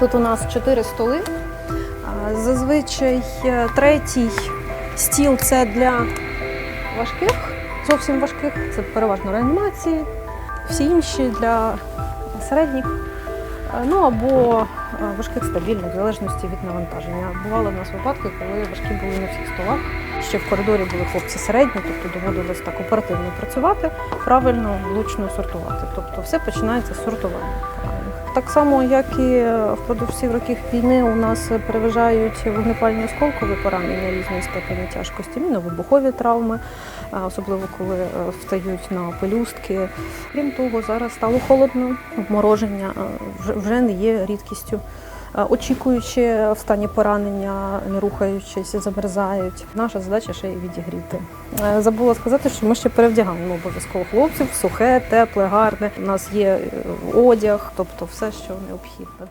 Тут у нас чотири столи. Зазвичай е, третій стіл це для важких, зовсім важких, це переважно реанімації, всі інші для середніх. Е, Ну або е, важких стабільних, в залежності від навантаження. Бували в нас випадки, коли важкі були на всіх столах. Ще в коридорі були хлопці середні, тобто доводилось так оперативно працювати, правильно, влучно сортувати. Тобто все починається з сортування. Так само, як і впродовж всіх років війни, у нас переважають вогнепальні осколкові поранення різної степені тяжкості, міновибухові травми, особливо коли е, встають на пелюстки. Крім того, зараз стало холодно, обмороження е, вже не є рідкістю. Е, Очікуючи в стані поранення, не рухаючись, замерзають. Наша задача ще й відігріти. Е, Забула сказати, що ми ще перевдягаємо обов'язково хлопців сухе, тепле, гарне. У нас є е, одяг, тобто все, що необхідно.